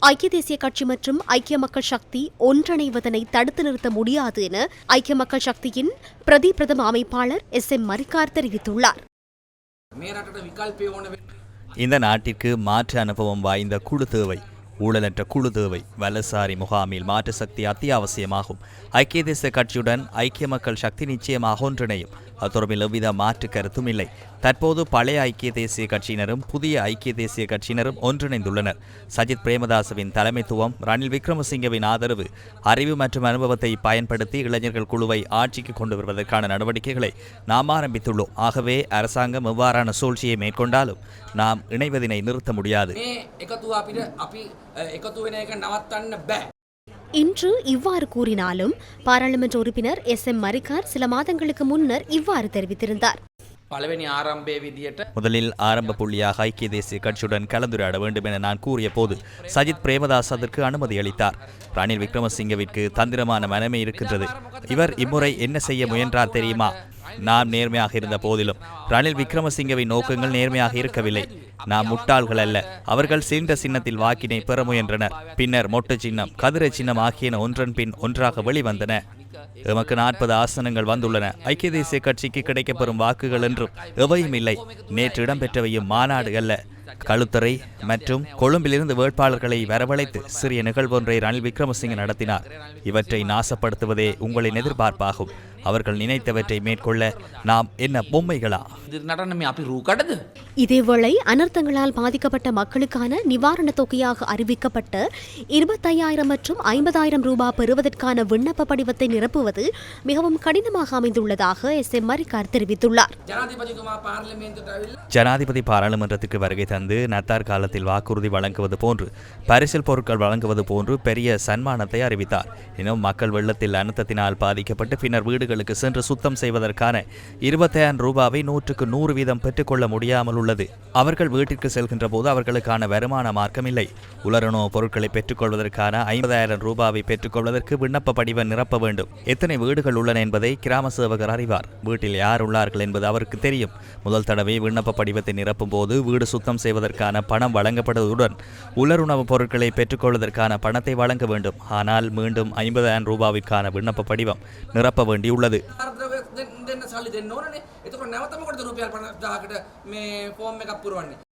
ஐக்கிய தேசிய கட்சி மற்றும் ஐக்கிய மக்கள் சக்தி ஒன்றிணைவதனை தடுத்து நிறுத்த முடியாது என ஐக்கிய மக்கள் சக்தியின் பிரதி பிரதம அமைப்பாளர் எஸ் எம் மரிக்கார் தெரிவித்துள்ளார். இந்த நாட்டிற்கு மாற்று அனுபவம் வாய்ந்த குழு தேவை. ஊழலற்ற குழு தேவை. வலசாரி முகாமில் மாற்று சக்தி அத்தியாவசியமாகும். ஐக்கிய தேசிய கட்சியுடன் ஐக்கிய மக்கள் சக்தி நிச்சயமாக ஒன்றிணையும். அத்தொடர்பில் எவ்வித மாற்று கருத்தும் இல்லை. தற்போது பழைய ஐக்கிய தேசிய கட்சியினரும் புதிய ஐக்கிய தேசிய கட்சியினரும் ஒன்றிணைந்துள்ளனர். சஜித் பிரேமதாசவின் தலைமைத்துவம் ரணில் விக்ரமசிங்கவின் ஆதரவு அறிவு மற்றும் அனுபவத்தை பயன்படுத்தி இளைஞர்கள் குழுவை ஆட்சிக்கு கொண்டு வருவதற்கான நடவடிக்கைகளை நாம் ஆரம்பித்துள்ளோம். ஆகவே அரசாங்கம் எவ்வாறான சூழ்ச்சியை மேற்கொண்டாலும் நாம் இணைவதினை நிறுத்த முடியாது. இன்று இவ்வாறு கூறினாலும் பாராளுமன்ற உறுப்பினர் எஸ் எம் மரிக்கார் சில மாதங்களுக்கு முன்னர் இவ்வாறு தெரிவித்திருந்தார். ஆரம்ப விதியட்ட முதலில் ஆரம்ப புள்ளியாக ஐக்கிய தேசிய கட்சியுடன் கலந்துரையாட வேண்டும் என நான் கூறிய போது சஜித் பிரேமதாஸ் அதற்கு அனுமதி அளித்தார். ரணில் விக்ரமசிங்கவிற்கு தந்திரமான மனமே இருக்கின்றது. இவர் இம்முறை என்ன செய்ய முயன்றார் தெரியுமா? நாம் நேர்மையாக இருந்த போதிலும் ரணில் விக்ரமசிங்கவை நோக்கங்கள் நேர்மையாக இருக்கவில்லை. நாம் முட்டாள்கள் அல்ல. அவர்கள் சீண்ட சின்னத்தில் வாக்கினை பெற முயன்றனர். பின்னர் மொட்டு சின்னம் கதிரை சின்னம் ஆகியன ஒன்றன் பின் ஒன்றாக வெளிவந்தன. எமக்கு நாற்பது ஆசனங்கள் வந்துள்ளன. ஐக்கிய தேசிய கட்சிக்கு கிடைக்கப்பெறும் வாக்குகள் என்றும் எவையும் இல்லை. நேற்று இடம்பெற்றவையும் மாநாடு அல்ல. கழுத்தறை மற்றும் கொழும்பிலிருந்து வேட்பாளர்களை வரவழைத்து சிறிய நிகழ்வொன்றை ரணில் விக்ரமசிங்க நடத்தினார். இவற்றை நாசப்படுத்துவதே உங்களின் எதிர்பார்ப்பாகும். அவர்கள் நினைத்தவற்றை மேற்கொள்ள நாம் என்ன பொம்மைகளா? இதேவேளை அனர்த்தங்களால் பாதிக்கப்பட்ட மக்களுக்கான நிவாரணத் தொகையாக அறிவிக்கப்பட்ட இருபத்தையாயிரம் மற்றும் ஐம்பதாயிரம் ரூபாய் பெறுவதற்கான விண்ணப்ப படிவத்தை நிரப்புவது மிகவும் கடினமாக அமைந்துள்ளதாக எஸ் எம் மரிக்கார் தெரிவித்துள்ளார். ஜனாதிபதி பாராளுமன்றத்திற்கு வருகை தந்து நத்தார் காலத்தில் வாக்குறுதி வழங்குவது போன்று பரிசில் பொருட்கள் வழங்குவது போன்று பெரிய சன்மானத்தை அறிவித்தார். எனினும் மக்கள் வெள்ளத்தில் அனர்த்தத்தினால் பாதிக்கப்பட்டு பின்னர் வீடுகளுக்கு சென்று சுத்தம் செய்வதற்கான இருபத்தாயிரம் ரூபாவை நூற்றுக்கு நூறு வீதம் பெற்றுக்கொள்ள முடியாமல் உள்ளது. அவர்கள் வீட்டிற்கு செல்கின்ற போது அவர்களுக்கான வருமான மார்க்கமில்லை. உலரணோ பொருட்களை பெற்றுக்கொள்வதற்கான ஐம்பதாயிரம் ரூபாவை பெற்றுக்கொள்வதற்கு விண்ணப்ப படிவம் நிரப்ப வேண்டும். எத்தனை வீடுகள் உள்ளன என்பதை கிராம சேவகர் அறிவார். வீட்டில் யார் உள்ளார்கள் என்பது அவருக்கு தெரியும். முதல் தடவை விண்ணப்ப படிவத்தை நிரப்பும் போது வீடு சுத்தம் செய்வதற்கான பணம் வழங்கப்படுவதுடன் உலருணவு பொருட்களை பெற்றுக்கொள்வதற்கான பணத்தை வழங்க வேண்டும். ஆனால் மீண்டும் ஐம்பதாயிரம் ரூபாவிற்கான விண்ணப்ப படிவம் நிரப்ப வேண்டியுள்ளது. සල්ලි දෙන්න ඕනනේ. එතකොට නැවතමකට රුපියල් පනදාකට මේ ෆෝර්ම් එකක් පුරුවන්නේ?